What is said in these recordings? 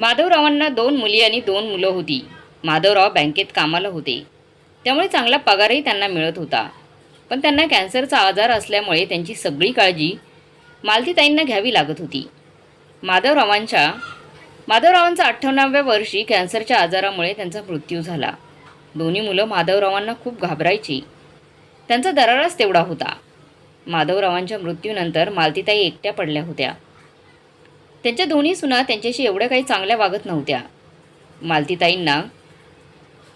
माधवरावांना दोन मुली आणि दोन मुलं होती. माधवराव बँकेत कामाला होते. त्यामुळे चांगला पगारही त्यांना मिळत होता. पण त्यांना कॅन्सरचा आजार असल्यामुळे त्यांची सगळी काळजी मालतीताईंना घ्यावी लागत होती. माधवरावांच्या माधवरावांचा अठ्ठावन्नाव्या वर्षी कॅन्सरच्या आजारामुळे त्यांचा मृत्यू झाला. दोन्ही मुलं माधवरावांना खूप घाबरायची. त्यांचा दराराच तेवढा होता. माधवरावांच्या मृत्यूनंतर मालतीताई एकट्या पडल्या होत्या. त्यांच्या दोन्ही सुना त्यांच्याशी एवढ्या काही चांगल्या वागत नव्हत्या. मालतीताईंना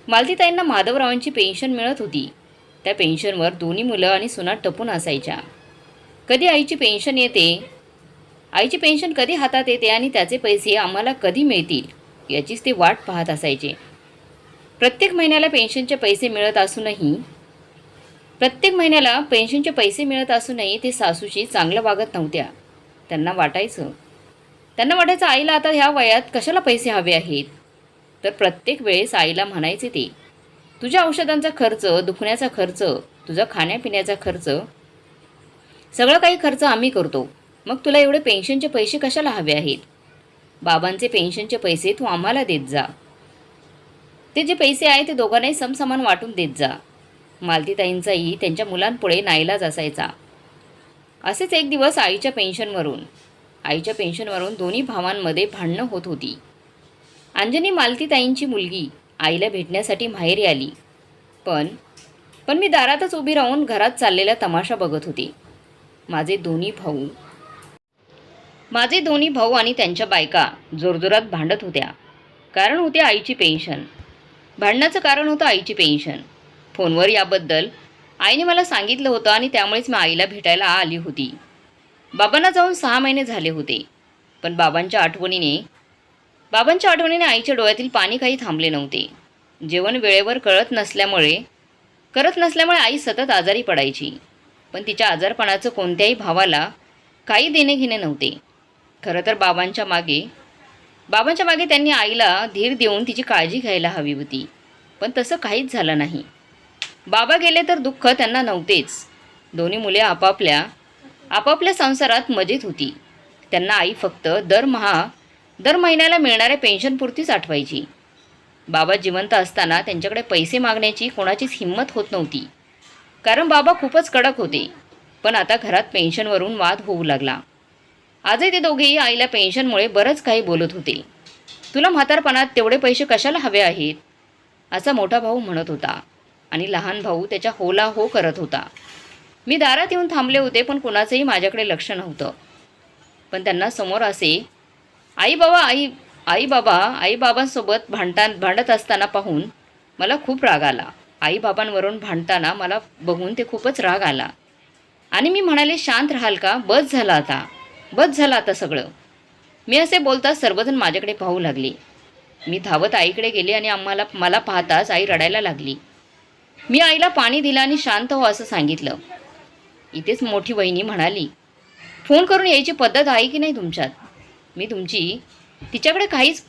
मालतीताईंना माधवरावांची पेन्शन मिळत होती. त्या पेन्शनवर दोन्ही मुलं आणि सुना टपून असायच्या. कधी आईची पेन्शन येते? आईची पेन्शन कधी हातात येते आणि त्याचे पैसे आम्हाला कधी मिळतील? याचीच ते वाट पाहत असायचे. प्रत्येक महिन्याला पेन्शनचे पैसे मिळत असूनही प्रत्येक महिन्याला पेन्शनचे पैसे मिळत असूनही ते सासूशी चांगलं वागत नव्हत्या. त्यांना वाटायचं त्यांना वाटायचं आईला आता ह्या वयात कशाला पैसे हवे आहेत? तर प्रत्येक वेळेस आईला म्हणायचे ते तुझ्या औषधांचा खर्च दुखण्याचा खर्च तुझा खाण्यापिण्याचा खर्च सगळं काही खर्च आम्ही करतो. मग तुला एवढे पेन्शनचे पैसे कशाला हवे आहेत? बाबांचे पेन्शनचे पैसे तू आम्हाला देत जा. ते जे पैसे आहे ते दोघांनाही समसमान वाटून देत जा. मालतीताईंचाही त्यांच्या मुलांपुढे नाईलाज असायचा. असेच एक दिवस आईच्या पेन्शनवरून आईच्या पेन्शनवरून दोन्ही भावांमध्ये भांडणं होत होती. अंजनी मालतीताईंची मुलगी आईला भेटण्यासाठी माहेरी आली. पण पण मी दारातच उभी राहून घरात चाललेला तमाशा बघत होते. माझे दोन्ही भाऊ. माझे दोन्ही भाऊ आणि त्यांच्या बायका जोरजोरात भांडत होत्या. कारण होते आईची पेन्शन. भांडण्याचं कारण होतं आईची पेन्शन. फोनवर याबद्दल आईने मला सांगितलं होतं आणि त्यामुळेच मी आईला भेटायला आली होती. बाबांना जाऊन सहा महिने झाले होते. पण बाबांच्या आठवणीने बाबांच्या आठवणीने आईच्या डोळ्यातील पाणी काही थांबले नव्हते. जेवण वेळेवर कळत नसल्यामुळे करत नसल्यामुळे आई सतत आजारी पडायची. पण तिच्या आजारपणाचं कोणत्याही भावाला काही देणे घेणे नव्हते. खरं तर बाबांच्या मागे बाबांच्या मागे त्यांनी आईला धीर देऊन तिची काळजी घ्यायला हवी होती. पण तसं काहीच झालं नाही. बाबा गेले तर दुःख त्यांना नव्हतेच. दोन्ही मुले आपापल्या आपापल्या संसारात मजेत होती. त्यांना आई फक्त दरमहा दर महिन्याला मिळणाऱ्या पेन्शनपुरतीच आठवायची. बाबा जिवंत असताना त्यांच्याकडे पैसे मागण्याची कोणाचीच हिंमत होत नव्हती. कारण बाबा खूपच कडक होते. पण आता घरात पेन्शनवरून वाद होऊ लागला. आजही ते दोघेही आईला पेन्शनमुळे बरंच काही बोलत होते. तुला म्हातारपणात तेवढे पैसे कशाला हवे आहेत? असा मोठा भाऊ म्हणत होता. आणि लहान भाऊ त्याच्या होला हो करत होता. मी दारात येऊन थांबले होते पण कुणाचंही माझ्याकडे लक्ष नव्हतं. पण त्यांना समोर असे आई बाबा आई आई बाबा आई बाबांसोबत भांडता भांडत असताना पाहून मला खूप राग आला. आई बाबांवरून भांडताना मला बघून ते खूपच राग आला. आणि मी म्हणाले शांत राहाल का? बस झाला आता. बस झालं आता सगळं. मी असे बोलताच सर्वजण माझ्याकडे पाहू लागले. मी धावत आईकडे गेले आणि आम्हाला मला पाहताच आई रडायला लागली. मी आईला पाणी दिलं आणि शांत हो असं सांगितलं. इथेच मोठी वहिनी म्हणाली फोन करून यायची पद्धत आहे की नाही तुमच्यात? मी तुमची तिच्याकडे काहीच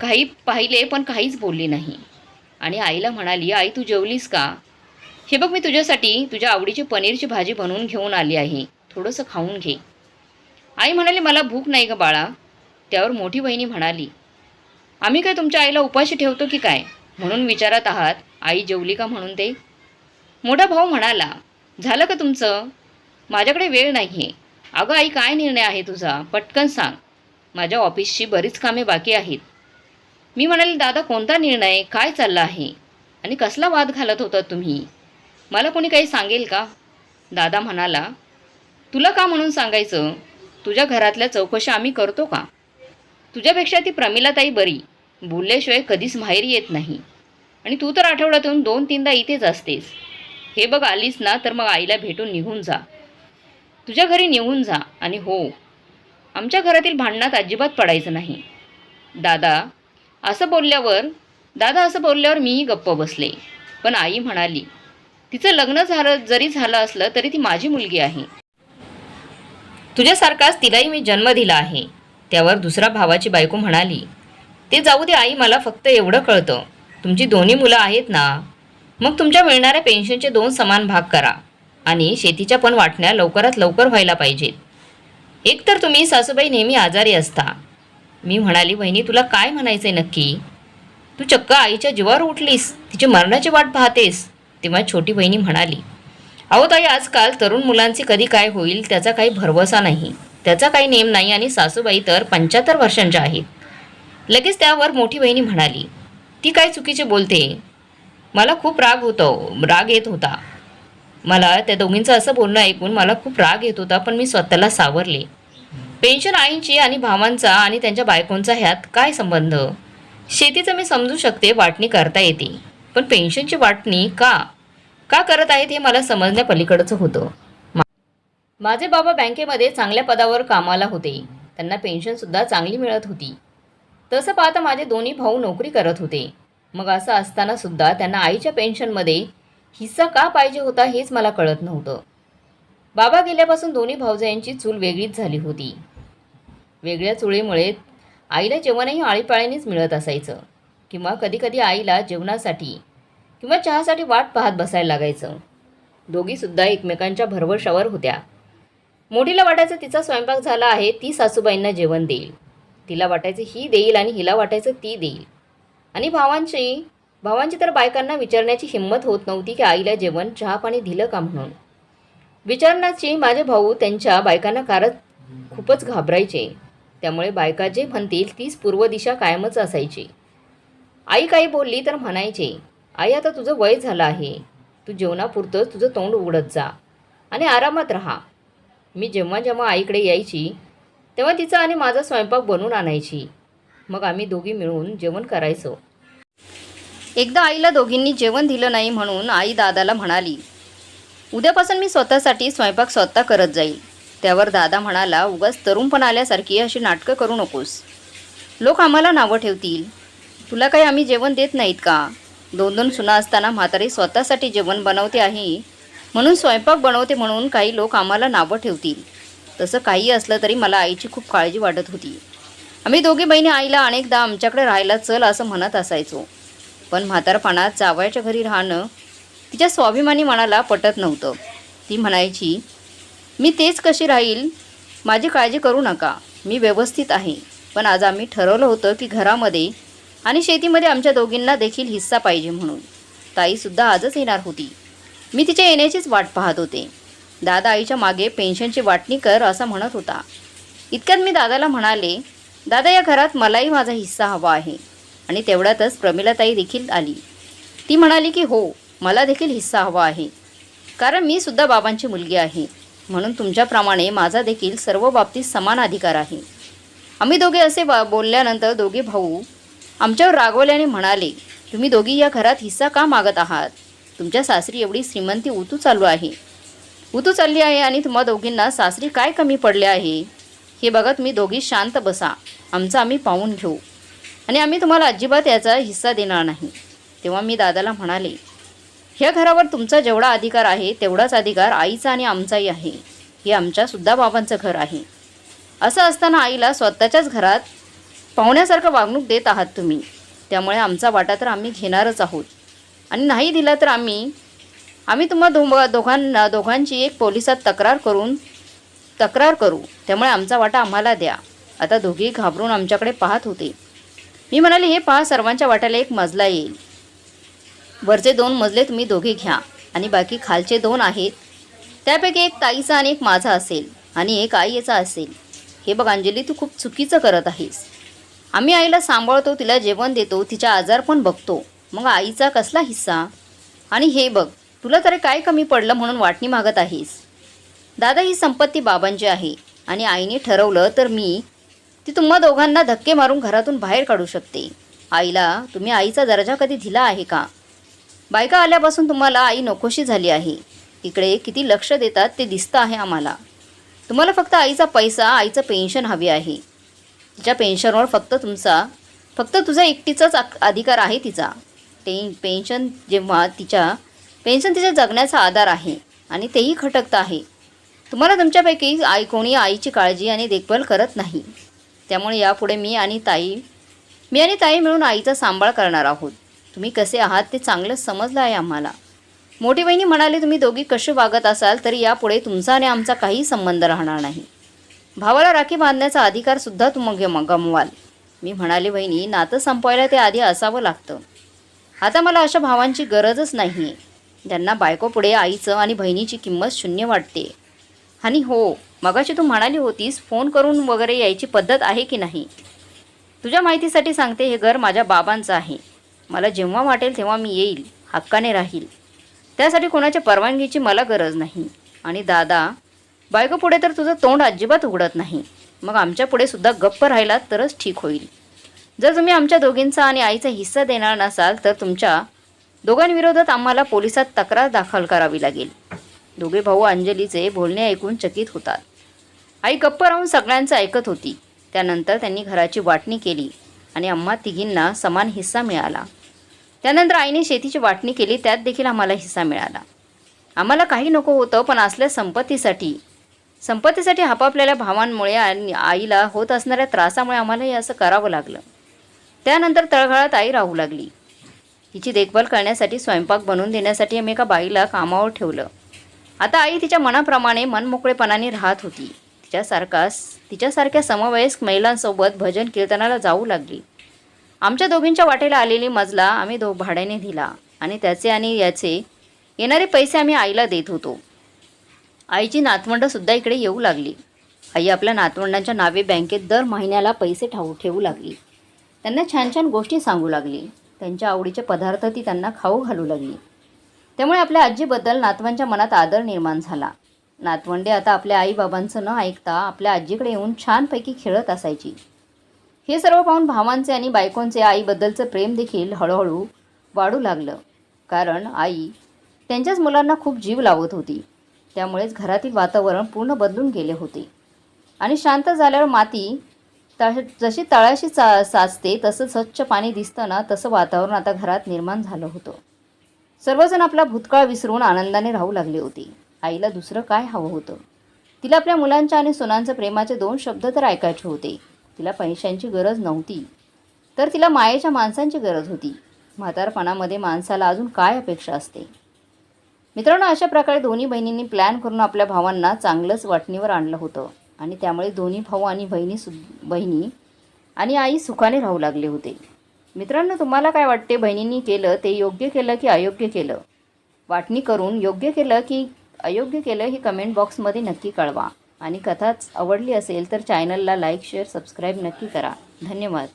काही पाहिले पण काहीच बोलली नाही. आणि आईला म्हणाली आई तू जेवलीस का? हे बघ मी तुझ्यासाठी तुझ्या आवडीची पनीरची भाजी बनवून घेऊन आली आहे. थोडंसं खाऊन घे. आई म्हणाली मला भूक नाही ग बाळा. त्यावर मोठी बहिणी म्हणाली आम्ही काय तुमच्या आईला उपाशी ठेवतो की काय? म्हणून विचारत आहात आई जेवली का म्हणून ते? मोठा भाऊ म्हणाला झालं का तुमचं? माझ्याकडे वेळ नाही आहे अगं आई काय निर्णय आहे तुझा? पटकन सांग. माझ्या ऑफिसची बरीच कामे बाकी आहेत. मी म्हणाले दादा कोणता निर्णय? काय चालला आहे? आणि कसला वाद घालत होता तुम्ही? मला कोणी काही सांगेल का? दादा म्हणाला तुला का म्हणून सांगायचं? तुझ्या घरातल्या चौकशा आम्ही करतो का? तुझ्यापेक्षा ती प्रमिलाताई बरी. बोलल्याशिवाय कधीच माहेरी येत नाही. आणि तू तर आठवड्यातून दोन तीनदा इथेच असतेस. हे बघ आलीस ना तर मग आईला भेटून निघून जा. तुझ्या घरी निघून जा आणि हो आमच्या घरातील भांडणात अजिबात पडायचं नाही. दादा असं बोलल्यावर दादा असं बोलल्यावर मीही गप्प बसले. पण आई म्हणाली तिचं लग्न झालं जरी झालं असलं तरी ती माझी मुलगी आहे. तुझ्यासारखाच तिलाही मी जन्म दिला आहे. त्यावर दुसरा भावाची बायको म्हणाली ते जाऊ दे आई मला फक्त एवढं कळतं. तुमची दोन्ही मुलं आहेत ना मग तुमच्या मिळणाऱ्या पेन्शनचे दोन समान भाग करा आणि शेतीच्या पण वाटण्या लवकरात लवकर व्हायला पाहिजेत. एक तर तुम्ही सासूबाई नेहमी आजारी असता. मी म्हणाली बहिणी तुला काय म्हणायचं आहे नक्की? तू चक्क आईच्या जीवावर उठलीस तिची मरणाची वाट पाहतेस. तेव्हा छोटी बहिणी म्हणाली अहो ताई आजकाल तरुण मुलांचे कधी काय होईल त्याचा काही भरवसा नाही. त्याचा काही नेम नाही आणि सासूबाई तर पंच्याहत्तर वर्षांच्या आहेत. लगेच त्यावर मोठी बहिणी म्हणाली ती काय चुकीचे बोलते? मला खूप राग होतो राग येत होता. मला त्या दोघींचं असं बोलणं ऐकून मला खूप राग येत होता पण मी स्वतःला सावरले. पेन्शन आईंची आणि भावांचा आणि त्यांच्या बायकोंचा ह्यात काय संबंध? शेतीचं मी समजू शकते वाटणी करता येते. पण पेन्शनची वाटणी का? का करत आहेत हे मला समजण्या पलीकडचं होतं. मा- माझे बाबा बँकेमध्ये चांगल्या पदावर कामाला होते. त्यांना पेन्शनसुद्धा चांगली मिळत होती. तसं पाहता माझे दोन्ही भाऊ नोकरी करत होते. मग असं असताना सुद्धा त्यांना आईच्या पेन्शनमध्ये हिस्सा का पाहिजे होता हेच मला कळत नव्हतं. बाबा गेल्यापासून दोन्ही भाऊजायांची चूल वेगळीच झाली होती. वेगळ्या चुळीमुळे आईला जेवणही आळीपाळीनेच मिळत असायचं किंवा कधीकधी आईला जेवणासाठी किंवा चहासाठी वाट पाहत बसायला लागायचं. दोघीसुद्धा एकमेकांच्या भरवशावर होत्या. मोठीला वाटायचं तिचा स्वयंपाक झाला आहे ती सासूबाईंना जेवण देईल. तिला वाटायचं ही देईल आणि हिला वाटायचं ती देईल. आणि भावांची भावांची तर बायकांना विचारण्याची हिंमत होत नव्हती की आईला जेवण चहा पाणी दिलं का म्हणून. विचारण्याची माझे भाऊ त्यांच्या बायकांना कारत खूपच घाबरायचे. त्यामुळे बायका जे म्हणतील तीच पूर्व दिशा कायमच असायची. आई काही बोलली तर म्हणायचे आई आता तुझं वय झालं आहे. तू जेवणापुरतं तुझं तोंड उघडत जा आणि आरामात राहा. मी जेव्हा जेव्हा आईकडे यायची तेव्हा तिचा आणि माझा स्वयंपाक बनवून आणायची. मग आम्ही दोघी मिळून जेवण करायचो. एकदा आईला दोघींनी जेवण दिलं नाही म्हणून आई दादाला म्हणाली उद्यापासून मी स्वतःसाठी स्वयंपाक स्वतः करत जाईल. त्यावर दादा म्हणाला उगाच तरुणपण आल्यासारखी अशी नाटकं करू नकोस. लोक आम्हाला नावं ठेवतील. तुला काही आम्ही जेवण देत नाहीत का? दोन दोन सुना असताना म्हातारी स्वतःसाठी जेवण बनवते आहे. म्हणून स्वयंपाक बनवते म्हणून काही लोक आम्हाला नावं ठेवतील. तसं काही असलं तरी मला आईची खूप काळजी वाटत होती. आम्ही दोघी बहिणी आईला अनेकदा आमच्याकडे राहायला चल असं म्हणत असायचो. पण म्हातारपणात जावयाच्या घरी राहणं तिच्या स्वाभिमानी मनाला पटत नव्हतं. ती म्हणायची मी तेच कशी राहील? माझी काळजी करू नका. मी व्यवस्थित आहे. पण आज आम्ही ठरवलं होतं की घरामध्ये आणि शेतीमध्ये आमच्या दोघींना देखील हिस्सा पाहिजे म्हणून. ताईसुद्धा आजच येणार होती. मी तिच्या येण्याचीच वाट पाहत होते. दादा आईच्या मागे पेन्शनची वाटणी कर असं म्हणत होता. इतक्यात मी दादाला म्हणाले दादा या घरात मलाही माझा हिस्सा हवा आहे. आणि तेवढ्यातच प्रमिलाताई देखील आली. ती म्हणाली की हो मला देखील हिस्सा हवा आहे. कारण मी सुद्धा बाबांची मुलगी आहे. म्हणून तुमच्याप्रमाणे माझा देखील सर्व बाबतीत समान अधिकार आहे. आम्ही दोघे असे बा बोलल्यानंतर दोघे भाऊ आमच्यावर रागवल्याने म्हणाले तुम्ही दोघी या घरात हिस्सा का मागत आहात? तुमच्या सासरी एवढी श्रीमंती उतू चालू आहे. उतू चालली आहे आणि तुम्हा दोघींना सासरी काय कमी पडले आहे? हे बघा तुम्ही दोघी शांत बसा. आमचं आम्ही पाहून घेऊ. आणि आम्ही तुम्हाला अजिबात याचा हिस्सा देणार नाही. तेव्हा मी दादाला म्हणाले ह्या घरावर तुमचा जेवढा अधिकार आहे तेवढाच अधिकार आईचा आणि आमचाही आहे. हे आमच्यासुद्धा बाबांचं घर आहे. असं असताना आईला स्वतःच्याच घरात पाहुण्यासारखं वागणूक देत आहात तुम्ही. त्यामुळे आमचा वाटा तर आम्ही घेणारच आहोत. आणि नाही दिला तर आम्ही आम्ही तुम्हा दो दोघांना दोघांची एक पोलिसात तक्रार करून तक्रार करू. त्यामुळे आमचा वाटा आम्हाला द्या. आता दोघी घाबरून आमच्याकडे पाहत होते. मी म्हणाले हे पहा सर्वांच्या वाट्याला एक मजला येईल. वरचे दोन मजले तुम्ही दोघे घ्या. आणि बाकी खालचे दोन आहेत. त्यापैकी एक ताईचा आणि एक माझा असेल. आणि एक आईचा असेल. हे बघ अंजली तू खूप चुकीचं करत आहेस. आम्ही आईला सांभाळतो तिला जेवण देतो तिचा आजार पण बघतो. मग आईचा कसला हिस्सा? आणि हे बघ तुला तरी काय कमी पडलं म्हणून वाटणी मागत आहेस? दादा ही संपत्ती बाबांची आहे आणि आईने ठरवलं तर मी ती तुम्हा दोघांना धक्के मारून घरातून बाहेर काढू शकते. आईला तुम्ही आईचा दर्जा कधी दिला आहे का? बायका आल्यापासून तुम्हाला आई नकोशी झाली आहे. इकडे किती लक्ष देतात ते दिसतं आहे आम्हाला. तुम्हाला फक्त आईचा पैसा आईचं पेन्शन हवी आहे. तिच्या पेन्शनवर फक्त तुमचा फक्त तुझा एकटीचाच अधिकार आहे तिचा. ते पेन्शन जेव्हा तिच्या पेन्शन तिच्या जगण्याचा आधार आहे आणि तेही खटकतं आहे. तुम्हाला तुमच्यापैकी आई कोणी आईची काळजी आणि देखभाल करत नाही. त्यामुळे यापुढे मी आणि ताई मी आणि ताई मिळून आईचा सांभाळ करणार आहोत. तुम्ही कसे आहात ते चांगलं समजलं आहे आम्हाला. मोठी बहिणी म्हणाले तुम्ही दोघी कसे वागत असाल तरी यापुढे तुमचा आणि आमचा काही संबंध राहणार नाही. भावाला राखी बांधण्याचा अधिकारसुद्धा तुम गमवाल. मी म्हणाले बहिणी नातं संपवायला ते आधी असावं लागतं. आता मला अशा भावांची गरजच नाही आहे ज्यांना बायकोपुढे आईचं आणि बहिणीची किंमत शून्य वाटते. आणि हो. मगाशी तू म्हणाली होतीस फोन करून वगैरे यायची पद्धत आहे की नाही? तुझ्या माहितीसाठी सांगते हे घर माझ्या बाबांचं आहे. मला जेव्हा वाटेल तेव्हा मी येईल हक्काने राहील. त्यासाठी कोणाच्या परवानगीची मला गरज नाही. आणि दादा बायको पुढे तर तुझं तोंड अजिबात उघडत नाही. मग आमच्या पुढे सुद्धा गप्प राहिलात तरच ठीक होईल. जर तुम्ही आमच्या दोघींचा आणि आईचा हिस्सा देणार नसाल तर तुमच्या दोघांविरोधात आम्हाला पोलिसात तक्रार दाखल करावी लागेल. दोघे भाऊ अंजलीचे बोलणे ऐकून चकित होतात. आई गप्प राहून सगळ्यांचं ऐकत होती. त्यानंतर त्यांनी घराची वाटणी केली आणि आम्हा तिघींना समान हिस्सा मिळाला. त्यानंतर आईने शेतीची वाटणी केली त्यात देखील आम्हाला हिस्सा मिळाला. आम्हाला काही नको होतं पण असल्या संपत्तीसाठी संपत्तीसाठी आपापलेल्या भावांमुळे आणि आईला होत असणाऱ्या त्रासामुळे आम्हाला हे असं करावं लागलं. त्यानंतर तळघळात आई राहू लागली. तिची देखभाल करण्यासाठी स्वयंपाक बनवून देण्यासाठी आम्ही एका बाईला कामावर ठेवलं. आता आई तिच्या मनाप्रमाणे मनमोकळेपणाने राहत होती. तिच्यासारखा तिच्यासारख्या समवयस्क महिलांसोबत भजन कीर्तनाला जाऊ लागली. आमच्या दोघींच्या वाटेला आलेली मजला आम्ही दो भाड्याने दिला आणि त्याचे आणि याचे येणारे पैसे आम्ही आईला देत होतो. आईची नातवंडंसुद्धा इकडे येऊ लागली. आई आपल्या नातवंडांच्या नावे बँकेत दर महिन्याला पैसे ठाऊ ठेवू लागली. त्यांना छान छान गोष्टी सांगू लागली. त्यांच्या आवडीचे पदार्थ ती त्यांना खाऊ घालू लागली. त्यामुळे आपल्या आजीबद्दल नातवांच्या मनात आदर निर्माण झाला. नातवंडे आता आपल्या आईबाबांचं न ऐकता आपल्या आजीकडे येऊन छानपैकी खेळत असायची. हे सर्व पाहून भावांचे आणि बायकोंचे आईबद्दलचं प्रेम देखील हळूहळू वाढू लागलं. कारण आई त्यांच्याच मुलांना खूप जीव लावत होती. त्यामुळेच घरातील वातावरण पूर्ण बदलून गेले होते. आणि शांत झाल्यावर माती तळ जशी तळाशी चा साचते तसं स्वच्छ पाणी दिसतं ना तसं वातावरण आता घरात निर्माण झालं होतं. सर्वजण आपला भूतकाळ विसरून आनंदाने राहू लागले होते. आईला दुसरं काय हवं होतं? तिला आपल्या मुलांच्या आणि सुनांचं प्रेमाचे दोन शब्द तर ऐकायचे होते. तिला पैशांची गरज नव्हती. तर तिला मायेच्या माणसांची गरज होती. म्हातारपणामध्ये माणसाला अजून काय अपेक्षा असते? मित्रांनो अशा प्रकारे दोन्ही बहिणींनी प्लॅन करून आपल्या भावांना चांगलंच वाटणीवर आणलं होतं. आणि त्यामुळे दोन्ही भाऊ आणि बहिणी सु बहिणी आणि आई सुखाने राहू लागले होते. मित्रांनो तुम्हाला काय वाटते? बहिणींनी केलं ते योग्य केलं की अयोग्य केलं? वाटणी करून योग्य केलं की अयोग्य केलं हे कमेंट बॉक्समध्ये नक्की कळवा. आणि कथाच आवडली असेल तर चॅनलला लाईक शेअर सबस्क्राईब नक्की करा. धन्यवाद.